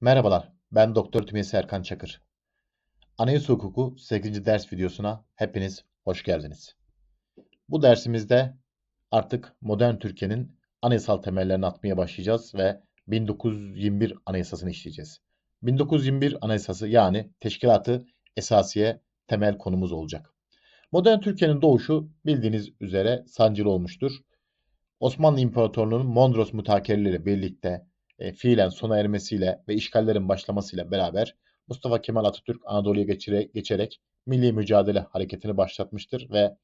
Merhabalar, ben Doktor Tümeyye Serkan Çakır. Anayasa Hukuku 8. ders videosuna hepiniz hoş geldiniz. Bu dersimizde artık modern Türkiye'nin anayasal temellerini atmaya başlayacağız ve 1921 Anayasasını işleyeceğiz. 1921 Anayasası yani Teşkilatı Esasiye temel konumuz olacak. Modern Türkiye'nin doğuşu bildiğiniz üzere sancılı olmuştur. Osmanlı İmparatorluğu'nun Mondros mütakerleriyle birlikte e, fiilen sona ermesiyle ve işgallerin başlamasıyla beraber Mustafa Kemal Atatürk Anadolu'ya geçire, geçerek milli mücadele hareketini başlatmıştır ve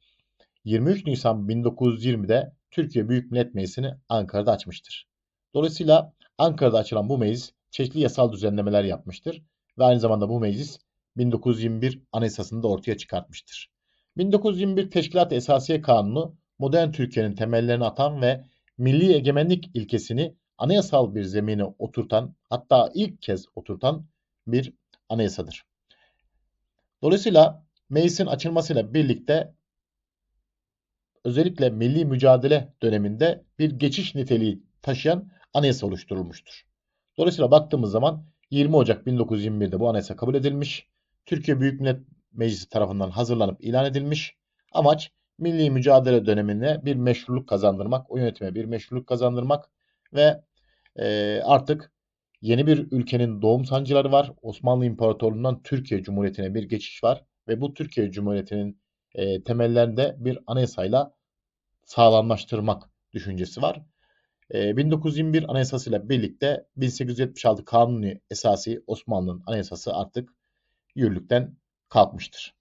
23 Nisan 1920'de Türkiye Büyük Millet Meclisi'ni Ankara'da açmıştır. Dolayısıyla Ankara'da açılan bu meclis çeşitli yasal düzenlemeler yapmıştır ve aynı zamanda bu meclis 1921 Anayasasını da ortaya çıkartmıştır. 1921 Teşkilat Esasiye Kanunu modern Türkiye'nin temellerini atan ve milli egemenlik ilkesini anayasal bir zemine oturtan hatta ilk kez oturtan bir anayasadır. Dolayısıyla meclisin açılmasıyla birlikte özellikle milli mücadele döneminde bir geçiş niteliği taşıyan anayasa oluşturulmuştur. Dolayısıyla baktığımız zaman 20 Ocak 1921'de bu anayasa kabul edilmiş. Türkiye Büyük Millet Meclisi tarafından hazırlanıp ilan edilmiş. Amaç milli mücadele dönemine bir meşruluk kazandırmak, o yönetime bir meşruluk kazandırmak ve e, artık yeni bir ülkenin doğum sancıları var. Osmanlı İmparatorluğu'ndan Türkiye Cumhuriyeti'ne bir geçiş var ve bu Türkiye Cumhuriyeti'nin e, temellerinde bir anayasayla sağlamlaştırmak düşüncesi var. E, 1921 Anayasası ile birlikte 1876 Kanuni Esası Osmanlı'nın anayasası artık yürürlükten kalkmıştır.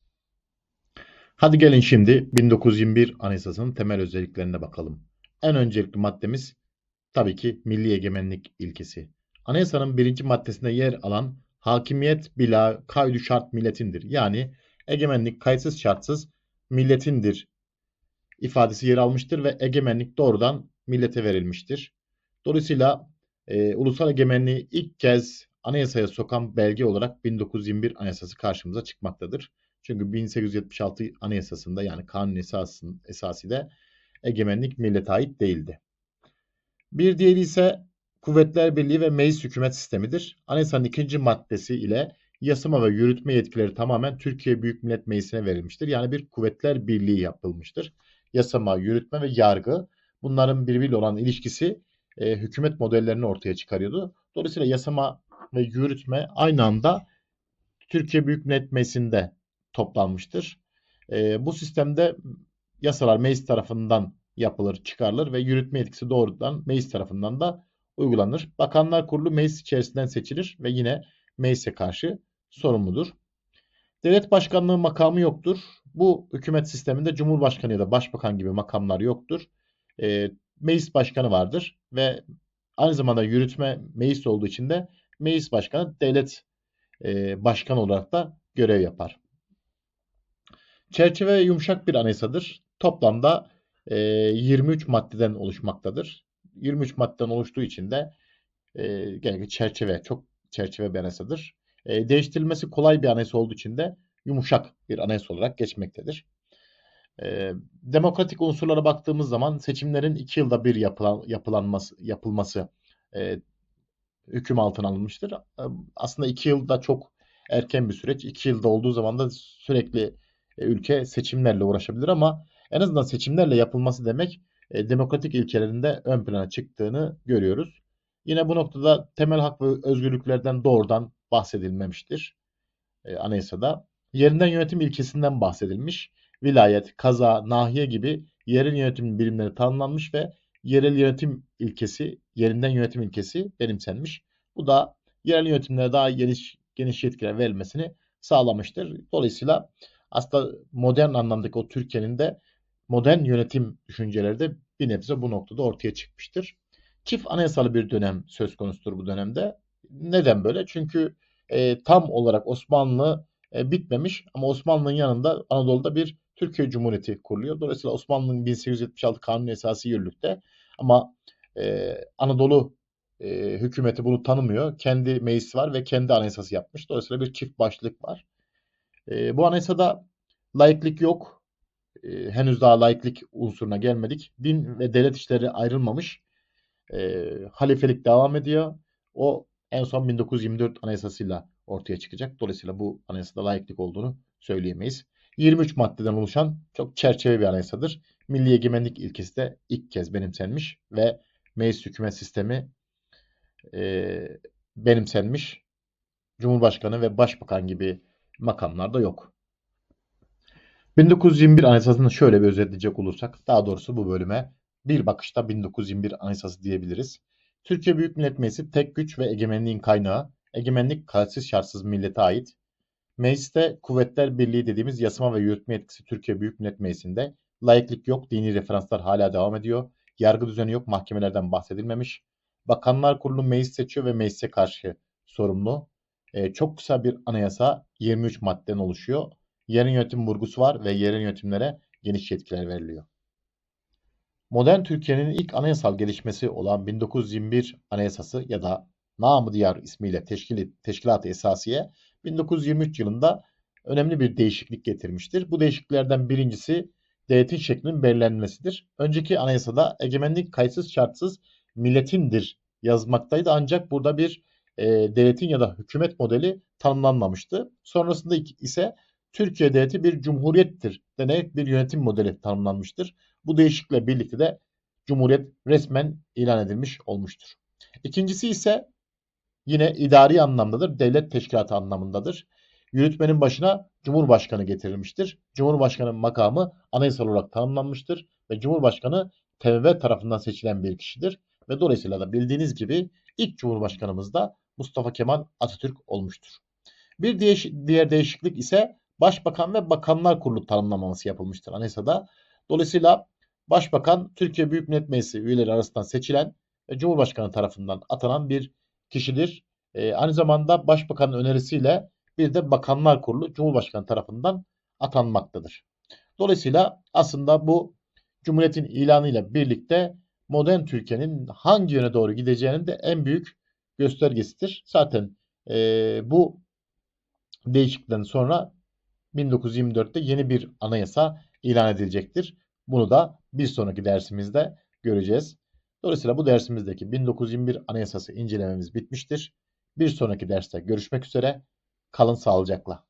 Hadi gelin şimdi 1921 Anayasası'nın temel özelliklerine bakalım. En öncelikli maddemiz tabii ki milli egemenlik ilkesi. Anayasanın birinci maddesinde yer alan hakimiyet bila kaydu şart milletindir. Yani egemenlik kayıtsız şartsız milletindir ifadesi yer almıştır ve egemenlik doğrudan millete verilmiştir. Dolayısıyla e, ulusal egemenliği ilk kez anayasaya sokan belge olarak 1921 Anayasası karşımıza çıkmaktadır. Çünkü 1876 Anayasası'nda yani kanun esasının esası da egemenlik millete ait değildi. Bir diğeri ise Kuvvetler Birliği ve Meclis Hükümet Sistemidir. Anayasanın ikinci maddesi ile yasama ve yürütme yetkileri tamamen Türkiye Büyük Millet Meclisi'ne verilmiştir. Yani bir Kuvvetler Birliği yapılmıştır. Yasama, yürütme ve yargı bunların birbiriyle olan ilişkisi e, hükümet modellerini ortaya çıkarıyordu. Dolayısıyla yasama ve yürütme aynı anda Türkiye Büyük Millet Meclisi'nde toplanmıştır. E, bu sistemde yasalar meclis tarafından yapılır, çıkarılır ve yürütme yetkisi doğrudan meclis tarafından da uygulanır. Bakanlar Kurulu meclis içerisinden seçilir ve yine meclise karşı sorumludur. Devlet başkanlığı makamı yoktur. Bu hükümet sisteminde Cumhurbaşkanı ya da Başbakan gibi makamlar yoktur. E, meclis başkanı vardır ve aynı zamanda yürütme meclis olduğu için de meclis başkanı devlet e, başkanı olarak da görev yapar. Çerçeve yumuşak bir anayasadır. Toplamda e, 23 maddeden oluşmaktadır. 23 maddeden oluştuğu için de e, çerçeve, çok çerçeve bir anayasadır. E, değiştirilmesi kolay bir anayasa olduğu için de yumuşak bir anayasa olarak geçmektedir. E, demokratik unsurlara baktığımız zaman seçimlerin iki yılda bir yapılan, yapılanması, yapılması e, hüküm altına alınmıştır. E, aslında iki yılda çok erken bir süreç. İki yılda olduğu zaman da sürekli ülke seçimlerle uğraşabilir ama en azından seçimlerle yapılması demek e, demokratik ilkelerinde ön plana çıktığını görüyoruz. Yine bu noktada temel hak ve özgürlüklerden doğrudan bahsedilmemiştir e, anayasada. Yerinden yönetim ilkesinden bahsedilmiş. Vilayet, kaza, nahiye gibi yerel yönetim birimleri tanımlanmış ve yerel yönetim ilkesi, yerinden yönetim ilkesi benimsenmiş. Bu da yerel yönetimlere daha geniş geniş yetkiler verilmesini sağlamıştır. Dolayısıyla aslında modern anlamdaki o Türkiye'nin de modern yönetim düşünceleri de bir nebze bu noktada ortaya çıkmıştır. Çift anayasalı bir dönem söz konusudur bu dönemde. Neden böyle? Çünkü e, tam olarak Osmanlı e, bitmemiş ama Osmanlı'nın yanında Anadolu'da bir Türkiye Cumhuriyeti kuruluyor. Dolayısıyla Osmanlı'nın 1876 kanun esası yürürlükte ama e, Anadolu e, hükümeti bunu tanımıyor. Kendi meclisi var ve kendi anayasası yapmış. Dolayısıyla bir çift başlık var. E, bu anayasada laiklik yok. e, henüz daha laiklik unsuruna gelmedik. Din ve devlet işleri ayrılmamış. E, halifelik devam ediyor. O en son 1924 anayasasıyla ortaya çıkacak. Dolayısıyla bu anayasada laiklik olduğunu söyleyemeyiz. 23 maddeden oluşan çok çerçeve bir anayasadır. Milli egemenlik ilkesi de ilk kez benimsenmiş ve meclis hükümet sistemi e, benimsenmiş. Cumhurbaşkanı ve başbakan gibi makamlar da yok. 1921 Anayasası'nı şöyle bir özetleyecek olursak, daha doğrusu bu bölüme bir bakışta 1921 Anayasası diyebiliriz. Türkiye Büyük Millet Meclisi tek güç ve egemenliğin kaynağı, egemenlik kayıtsız şartsız millete ait. Mecliste Kuvvetler Birliği dediğimiz yasama ve yürütme yetkisi Türkiye Büyük Millet Meclisi'nde. Laiklik yok, dini referanslar hala devam ediyor. Yargı düzeni yok, mahkemelerden bahsedilmemiş. Bakanlar Kurulu meclis seçiyor ve meclise karşı sorumlu. Ee, çok kısa bir anayasa 23 maddeden oluşuyor. Yerel yönetim vurgusu var ve yerel yönetimlere geniş yetkiler veriliyor. Modern Türkiye'nin ilk anayasal gelişmesi olan 1921 Anayasası ya da namı diğer ismiyle Teşkil Teşkilat-ı Esasiye 1923 yılında önemli bir değişiklik getirmiştir. Bu değişikliklerden birincisi devletin şeklinin belirlenmesidir. Önceki anayasada egemenlik kayıtsız şartsız milletindir yazmaktaydı ancak burada bir e, devletin ya da hükümet modeli tanımlanmamıştı. Sonrasında ise Türkiye devleti bir cumhuriyettir denerek bir yönetim modeli tanımlanmıştır. Bu değişiklikle birlikte de cumhuriyet resmen ilan edilmiş olmuştur. İkincisi ise yine idari anlamdadır, devlet teşkilatı anlamındadır. Yürütmenin başına Cumhurbaşkanı getirilmiştir. Cumhurbaşkanı makamı anayasal olarak tanımlanmıştır ve Cumhurbaşkanı TBMM tarafından seçilen bir kişidir ve dolayısıyla da bildiğiniz gibi ilk Cumhurbaşkanımız da Mustafa Kemal Atatürk olmuştur. Bir diğer değişiklik ise Başbakan ve Bakanlar Kurulu tanımlamaması yapılmıştır anayasada. Dolayısıyla Başbakan Türkiye Büyük Millet Meclisi üyeleri arasından seçilen ve Cumhurbaşkanı tarafından atanan bir kişidir. Ee, aynı zamanda Başbakanın önerisiyle bir de Bakanlar Kurulu Cumhurbaşkanı tarafından atanmaktadır. Dolayısıyla aslında bu Cumhuriyet'in ilanıyla birlikte modern Türkiye'nin hangi yöne doğru gideceğinin de en büyük göstergesidir. Zaten e, bu değişiklikten sonra 1924'te yeni bir anayasa ilan edilecektir. Bunu da bir sonraki dersimizde göreceğiz. Dolayısıyla bu dersimizdeki 1921 Anayasası incelememiz bitmiştir. Bir sonraki derste görüşmek üzere. Kalın sağlıcakla.